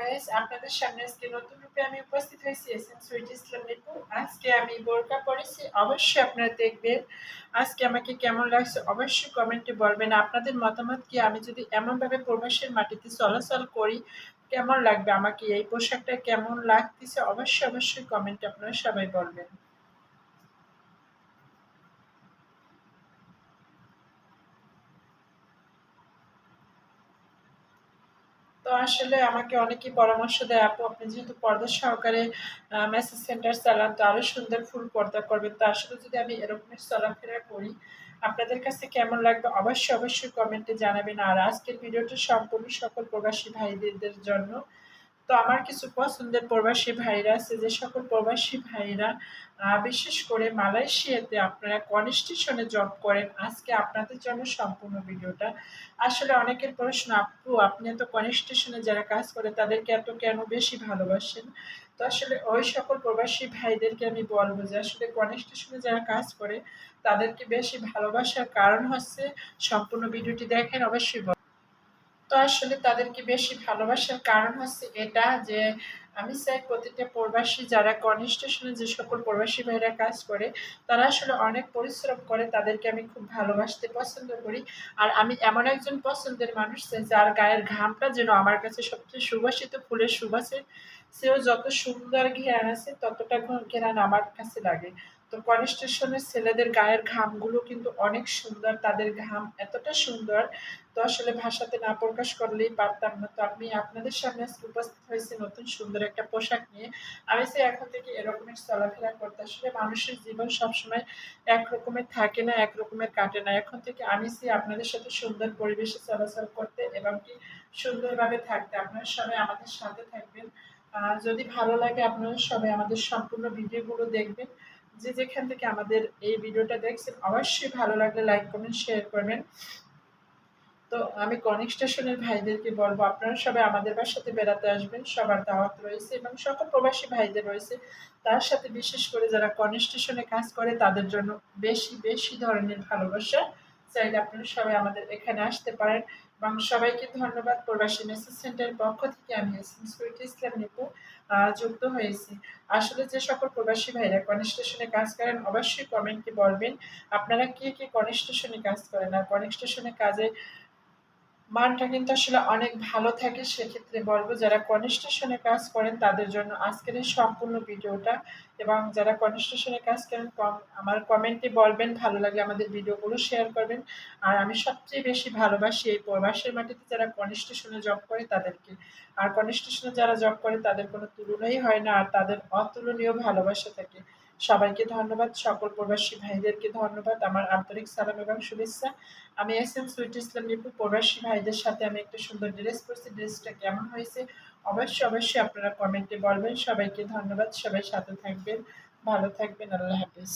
Guys আপনাদের সামনে আজকে নতুন রূপে আমি উপস্থিত হয়েছি এস এম সুইট ইসলাম আজকে আমি বোরকা পরেছি, অবশ্যই আপনারা দেখবেন। আজকে আমাকে কেমন লাগছে অবশ্যই কমেন্টে বলবেন। আপনাদের মতামত কি? আমি যদি এমনভাবে প্রবাসের মাটিতে চলাচল করি, কেমন লাগবে? আমাকে এই পোশাকটা কেমন লাগতেছে? অবশ্যই অবশ্যই কমেন্টে আপনারা সবাই বলবেন। তো আসলে আমাকে অনেকেই পরামর্শ দেয়, আপু, আপনি যেহেতু পর্দা সহকারে মেসেজ সেন্টার চালান, তো আরও সুন্দর ফুল পর্দা করবেন। তো আসলে যদি আমি এরকম চলাফেরা করি, আপনাদের কাছে কেমন লাগবে? অবশ্যই অবশ্যই কমেন্টে জানাবেন। আর আজকের ভিডিওটা সম্পূর্ণ সকল প্রবাসী ভাইদের জন্য। তো আমার কিছু পছন্দের প্রবাসী ভাইরা আছে, যে সকল প্রবাসী ভাইরা বিশেষ করে মালয়েশিয়াতে আপনারা কনস্টিটিউশনে জব করেন, আজকে আপনাদের জন্য সম্পূর্ণ ভিডিওটা। আসলে অনেকের প্রশ্ন, আপু, আপনি এত কনস্টিটিউশনে যারা কাজ করে, তাদেরকে এত কেন বেশি ভালোবাসেন? তো আসলে ওই সকল প্রবাসী ভাইদেরকে আমি বলব যে, আসলে কনস্টিটিউশনে যারা কাজ করে, তাদেরকে বেশি ভালোবাসার কারণ হচ্ছে সম্পূর্ণ ভিডিওটি দেখেন, অবশ্যই তো আসলে তাদেরকে বেশি ভালোবাসার কারণ হচ্ছে এটা যে আমি চাই প্রতিটা প্রবাসী যারা কনস্টেশনে যে সকল প্রবাসী ভাইরা কাজ করে, তারা আসলে অনেক পরিশ্রম করে, তাদেরকে আমি খুব ভালোবাসতে পছন্দ করি। আর আমি এমন একজন পছন্দের মানুষ যার গায়ের ঘামটা যেন আমার কাছে সবচেয়ে সুবাসিত ফুলের সুবাসে সেও যত সুন্দর ঘেরান আছে, ততটা ঘেরান আমার কাছে লাগে। তো কনস্টেশনের ছেলেদের গায়ের ঘামগুলো কিন্তু অনেক সুন্দর, তাদের ঘাম এতটা সুন্দর, তো আসলে ভাষাতে না প্রকাশ করলেই পারতাম না। তো আপনি আপনাদের সামনে উপস্থিত হয়েছে নতুন সুন্দর একটা পোশাক নিয়ে। আমি সে এখন থেকে এরকমের চলাফেরা করতে আসলে মানুষের জীবন সবসময় এক রকমের থাকে না এক রকমের কাটে না। এখন থেকে আমি সে আপনাদের সাথে সুন্দর পরিবেশে চলাচল করতে এবং কি সুন্দরভাবে থাকতে। আপনারা সবাই আমাদের সাথে থাকবেন। যদি ভালো লাগে আপনারা সবাই আমাদের সম্পূর্ণ ভিডিওগুলো দেখবেন। যে যেখান থেকে আমাদের এই ভিডিওটা দেখছেন, অবশ্যই ভালো লাগলে লাইক করবেন শেয়ার করবেন। তো আমি কনিক স্টেশনের ভাইদেরকে বলব, আপনারা সবাই আমাদের বাসাতে বেড়াতে আসবেন। সবার দাওয়াত রয়েছে এবং সকল প্রবাসী ভাইদের রয়েছে। তার সাথে বিশেষ করে যারা কনিক স্টেশনে কাজ করে, তাদের জন্য বেশি বেশি ধরনের ভালোবাসা। চাইলে আপনারা সবাই আমাদের এখানে আসতে পারেন। এবং সবাইকে ধন্যবাদ। প্রবাসী মেসেজ সেন্টারের পক্ষ থেকে আমি ইসলাম নিপু যুক্ত হয়েছি। আসলে যে সকল প্রবাসী ভাইরা কনস্টেশনে কাজ করেন, অবশ্যই কমেন্টে বলবেন, আপনারা কে কে কনস্টেশনে কাজ করেন? আর কনস্টেশনে কাজে মানটা কিন্তু আসলে অনেক ভালো থাকে। সেক্ষেত্রে বলব যারা কনস্ট্রাকশনে কাজ করেন, তাদের জন্য আজকের এই সম্পূর্ণ ভিডিওটা এবং যারা কনস্ট্রাকশনে কাজ করেন, কম, আমার কমেন্টে বলবেন, ভালো লাগলে আমাদের ভিডিওগুলো শেয়ার করবেন। আর আমি সবচেয়ে বেশি ভালোবাসি এই প্রবাসের মাটিতে যারা কনস্ট্রাকশনে জব করে, তাদেরকে। আর কনস্ট্রাকশনে যারা জব করে, তাদের কোনো তুলনাই হয় না, আর তাদের অতুলনীয় ভালোবাসা থাকে। সবাইকে ধন্যবাদ, সকল প্রবাসী ভাইদেরকে ধন্যবাদ, আমার আন্তরিক সালাম এবং শুভেচ্ছা। আমি S M Sweet Islam Nipu, প্রবাসী ভাইদের সাথে আমি একটা সুন্দর ড্রেস পরছি। ড্রেসটা কেমন হয়েছে? অবশ্যই অবশ্যই আপনারা কমেন্টে বলবেন। সবাইকে ধন্যবাদ, সবাই সাথে থাকবেন, ভালো থাকবেন, আল্লাহ হাফিজ।